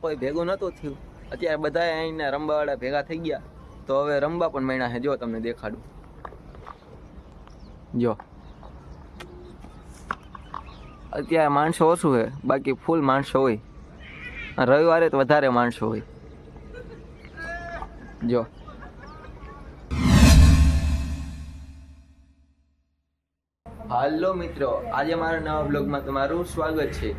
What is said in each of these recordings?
કોઈ ભેગું નહોતું થયું. અત્યારે બધા અહીંના રમવાવાળા ભેગા થઈ ગયા. તો હવે રમવા પણ મહિના છે જો તમને દેખાડું. જો. અત્યારે માણસો ઓછું છે, બાકી ફૂલ માણસો હોય. રવિવારે તો વધારે માણસો હોય. જો. હાલો મિત્રો, આજે મારા નવા બ્લોગમાં તમારું સ્વાગત છે.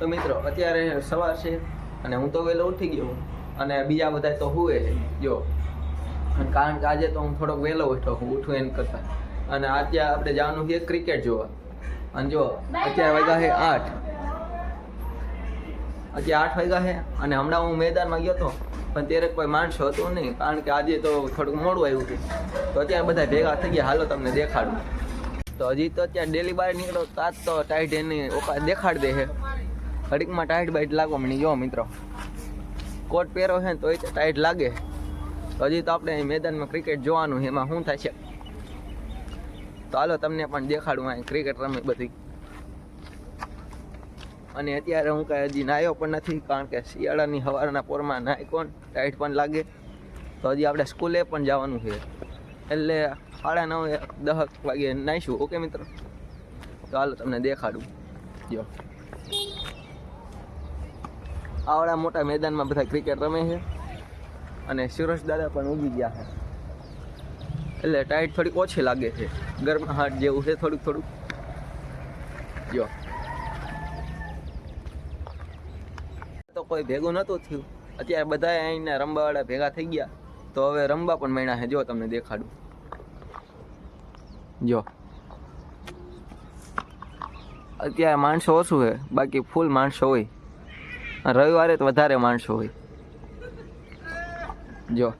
તો મિત્રો, અત્યારે સવાર છે. અને હું તો વહેલો ઉઠી ગયો અને બીજા બધા તો હુએ છે. જો. કારણ કે આજે તો હું થોડોક વહેલો ઉઠો હું ઉઠું એમ કરતા. અને અત્યારે આપણે જવાનું છે ક્રિકેટ જોવા. અને જો, અત્યારે વાગ્યા છે આઠ. અત્યારે આઠ વાગ્યા છે અને હમણાં હું મેદાનમાં ગયો હતો પણ ત્યારે કોઈ માણસો હતું નહીં. કારણ કે આજે તો થોડુંક મોડું આવ્યું હતું. તો અત્યારે બધા ભેગા થઈ ગયા. હાલો તમને દેખાડું. તો હજી તો અત્યારે ડેલી બહાર નીકળો તાત તો ટાઈટ એની દેખાડ દે છે. ઘડીકમાં ટાઈટ બાઈટ લાગવા મળી જો મિત્રો, કોટ પહેરો છે તો એ ટાઈટ લાગે. હજી તો આપણે મેદાનમાં ક્રિકેટ જોવાનું એમાં શું થાય છે તો હાલો તમને પણ દેખાડું અહીં ક્રિકેટ રમી બધી. અને અત્યારે હું કાંઈ હજી નાહ્યો પણ નથી, કારણ કે શિયાળાની સવારના પોરમાં નાહી કોણ ટાઈટ પણ લાગે. તો હજી આપણે સ્કૂલે પણ જવાનું છે. એટલે સાડા નવ દસ વાગે નાહીશું ઓકે મિત્રો? તો હાલો તમને દેખાડું. જો. આવડા મોટા મેદાનમાં બધા ક્રિકેટ રમે છે. અને સુરેશ દાદા પણ ઉગી ગયા છે. એટલે ટાઈટ થોડીક ઓછી લાગે છે. ગરમાહટ જેવું છે થોડુંક થોડુંક. જો. તો કોઈ ભેગું નહોતું થયું. અત્યારે બધા અહીંના રમવાવાળા ભેગા થઈ ગયા. તો હવે રમવા પણ મહિના છે. જો તમને દેખાડું. જો. અત્યારે માણસો ઓછું છે. બાકી ફૂલ માણસો હોય. રવિવારે તો વધારે માણસો હોય. જો.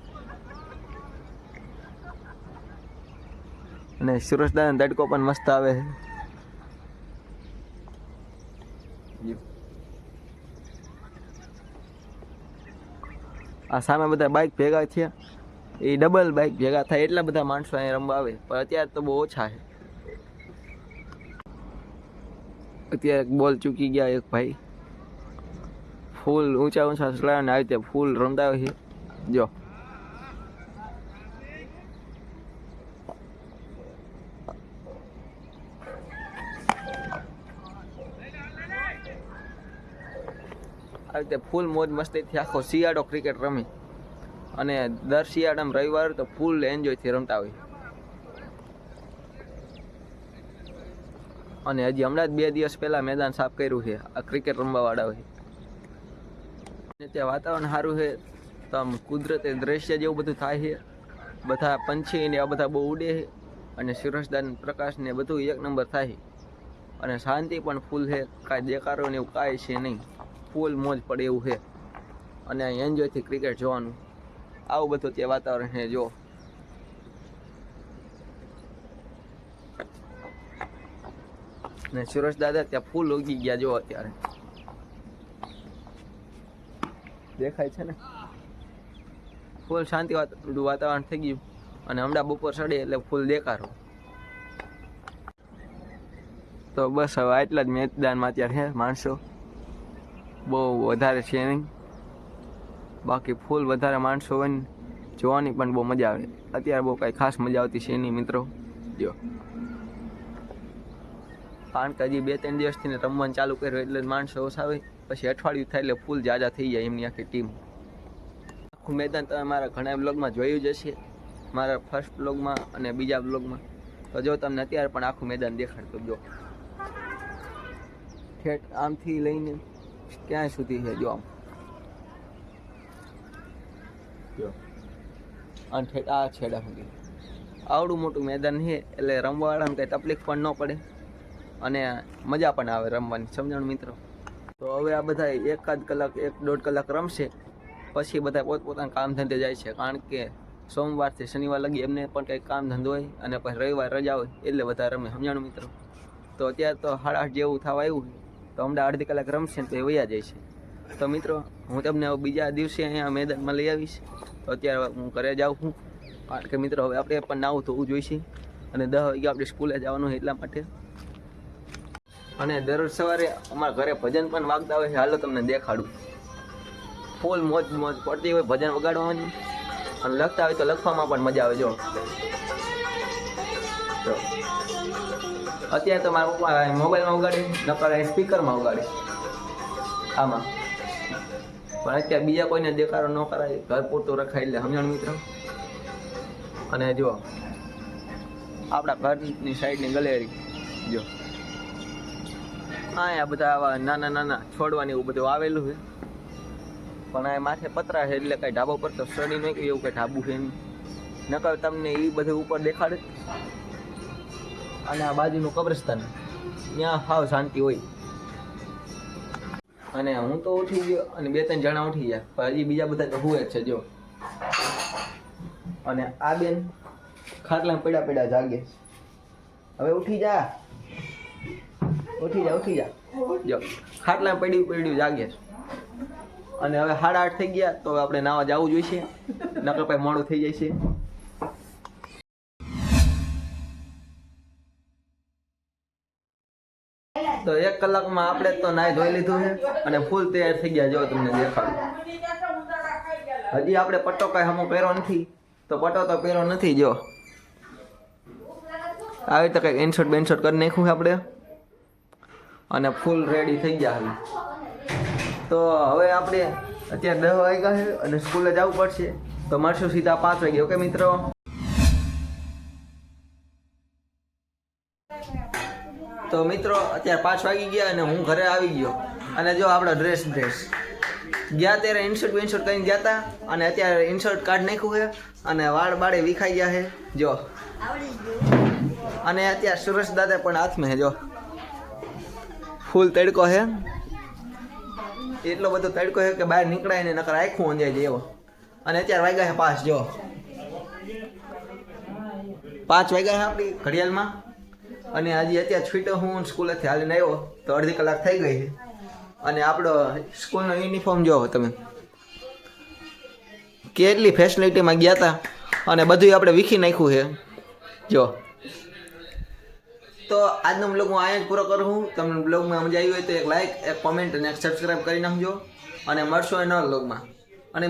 અને સુરેશદાન તડકો પણ મસ્ત આવે છે. આ સામે બધા બાઇક ભેગા થયા. એ ડબલ બાઇક ભેગા થાય એટલા બધા માણસો અહીંયા રમવા આવે. પણ અત્યારે તો બહુ ઓછા છે. અત્યારે બોલ ચૂકી ગયા એક ભાઈ. ફૂલ ઊંચા ઊંચા સલાઈને આવી રીતે ફૂલ રમતા હોય જો. આવી રીતે ફૂલ મોજ મસ્તીથી આખો શિયાળો ક્રિકેટ રમી. અને દર શિયાળામાં રવિવાર તો ફૂલ એન્જોયથી રમતા હોય. અને હજી હમણાં જ બે દિવસ પહેલાં મેદાન સાફ કર્યું છે. આ ક્રિકેટ રમવા વાળા હોય. ત્યાં વાતાવરણ સારું છે. તો આમ કુદરતે દ્રશ્ય જેવું બધું થાય છે. બધા પંછી ને આ બધા બહુ ઉડે છે. અને સૂરજદાન પ્રકાશ ને બધું એક નંબર થાય છે. અને શાંતિ પણ ફૂલ છે. કાંઈ દેકારો ને એવું કાંઈ છે નહીં. ફૂલ મોજ પડે એવું છે. અને અહીં એન્જોયથી ક્રિકેટ જોવાનું. આવું બધું ત્યાં વાતાવરણ છે જો ને સુરેશ દાદા ત્યાં ફૂલ ઉગી ગયા જો અત્યારે. દેખાય છે ને? ફૂલ શાંતિ વાત- વાતાવરણ થઈ ગયું. અને હમણાં બપોર સડે એટલે ફૂલ દેખાડો તો બસ હવે આટલા જ મેદાનમાં અત્યારે છે માણસો. બહુ વધારે છે નહીં. બાકી ફૂલ વધારે માણસો હોય ને, જોવાની પણ બહુ મજા આવે. અત્યારે બહુ કાંઈ ખાસ મજા આવતી છે નહીં મિત્રો. જો. કારણ કે હજી બે ત્રણ દિવસથી રમવાનું ચાલુ કર્યું એટલે માણસો ઓછા આવે. પછી અઠવાડિયું થાય એટલે ફૂલ જાજા થઈ જાય એમની આખી ટીમ આખું મેદાન તમે મારા ઘણા બ્લોગમાં જોયું જ હશે. મારા ફર્સ્ટ બ્લોગમાં અને બીજા બ્લોગમાં તો જો તમને અત્યારે પણ આખું મેદાન દેખાડતું જો ઠેઠ આમથી લઈને ક્યાં સુધી છે જો આમ. અને ઠેઠ આ છેડા સુધી. આવડું મોટું મેદાન છે એટલે રમવાવાળાને કંઈ તકલીફ પણ ન પડે. અને મજા પણ આવે રમવાની. સમજણ મિત્રો? તો હવે આ બધા એકાદ કલાક, એક દોઢ કલાક રમશે. પછી બધા પોતપોતાના કામ ધંધે જાય છે. કારણ કે સોમવારથી શનિવાર લગી એમને પણ કંઈક કામ ધંધો હોય અને પછી રવિવાર રજા હોય એટલે બધા રમે, સમજાણું મિત્રો? તો અત્યારે તો સાડા આઠ જેવું થવા આવ્યું તો હમણાં અડધી કલાક રમશે ને તો એ વયા જાય છે. તો મિત્રો, હું તમને બીજા દિવસે અહીંયા મેદાનમાં લઈ આવીશ. તો અત્યારે હું ઘરે જાઉં છું. કારણ કે મિત્રો, હવે આપણે પણ નાવું થવું જોઈશે અને દસ વાગ્યા આપણે સ્કૂલે જવાનું એટલા માટે. અને દરરોજ સવારે અમારા ઘરે ભજન પણ વાગતા હોય છે. હાલો તમને દેખાડું. ફૂલ મોજ મોજ પડતી હોય ભજન વગાડવાની. અને લખતા હોય તો લખવામાં પણ મજા આવે, જો. અત્યારે તો મારા પપ્પા મોબાઈલમાં ઉગાડે, નકર સ્પીકરમાં ઉગાડે. આમાં. પણ અત્યારે બીજા કોઈને દેખાડો ન કરાય. ઘર પૂરતું રખાય એટલે, સમજણ મિત્ર? અને જો, આપણા ઘરની સાઈડની ગલેરી. જો. હા આ બધા આવા નાના નાના છોડવાની એવું બધું આવેલું છે. પણ આ માથે પતરા છે, એટલે કઈ ઢાબા પર તો સડી નહીં એવું કઈ ઢાબુ છે નકર તમને એ બધું ઉપર દેખાડે. અને આ બાજુનું કબ્રસ્તાન, ત્યાં હાવ શાંતિ હોય. અને હું તો ઉઠી ગયો, અને બે ત્રણ જણા ઉઠી ગયા, પણ હજી બીજા બધા તો હુએ જ છે, જો. અને આ બેન ખાટલા પડ્યા પડ્યા જાગે. હવે ઉઠી જા. ઉઠી જા ઉઠી જા. જો, ખાટલા પડ્યું પડ્યું જાગે અને હવે સાડા આઠ થઈ ગયા, તો આપણે નાવા જવું જોઈશે નકર પછી મોડું થઈ જાય છે. તો એક કલાકમાં આપણે તો નાય ધોઈ લીધું છે અને ફૂલ તૈયાર થઈ ગયા, જો તમને દેખાડું. હજી આપણે પટ્ટો કાંઈ હમો પહેરો નથી, તો પટ્ટો તો પહેરો નથી, જો. આવી રીતે કંઈક ઇન્સર્ટ બેન્સર્ટ કરી નાખ્યું છે આપણે. અને ફૂલ રેડી થઈ ગયા હવે તો હવે આપણે અત્યારે દસ વાગ્યા છે અને સ્કૂલે જવું પડશે. તો મળશું સીધા પાંચ વાગે, ઓકે મિત્રો? તો મિત્રો, અત્યારે પાંચ વાગી ગયા અને હું ઘરે આવી ગયો. અને જો આપણો ડ્રેસ ડ્રેસ ગયા ત્યારે ઇન્સર્ટ વિન્સર્ટ કરીને ગયા હતા અને અત્યારે ઇન્સર્ટ કાર્ડ નાખ્યું છે અને વાળ બાળે વિખાઈ ગયા છે. જો. અને અત્યારે સુરેશ દાદા પણ હાથમાં છે, જો. ફૂલ તડકો છે એટલો બધો તડકો છે કે બહાર નીકળાય ને નકર આખું અંજાય જાય એવો. અને અત્યારે વાગ્યા છે પાંચ, જો. પાંચ વાગ્યા છે આપણી ઘડિયાળમાં. અને હજી અત્યારે છૂટો હું સ્કૂલેથી હાલીને આવ્યો, તો અડધી કલાક થઈ ગઈ છે. અને આપણો સ્કૂલનો યુનિફોર્મ જોવો તમે. કેટલી ફેસિલિટીમાં ગયા હતા અને બધું આપણે વીખી નાખ્યું છે. જો. તો આજનો બ્લોગ હું અહીંયા જ પૂરો કરું છું. તમને બ્લોગમાં મજા આવી હોય તો એક લાઈક એક કોમેન્ટ અને એક સબસ્ક્રાઈબ કરી નાખજો. અને મળશો એના બ્લોગમાં અને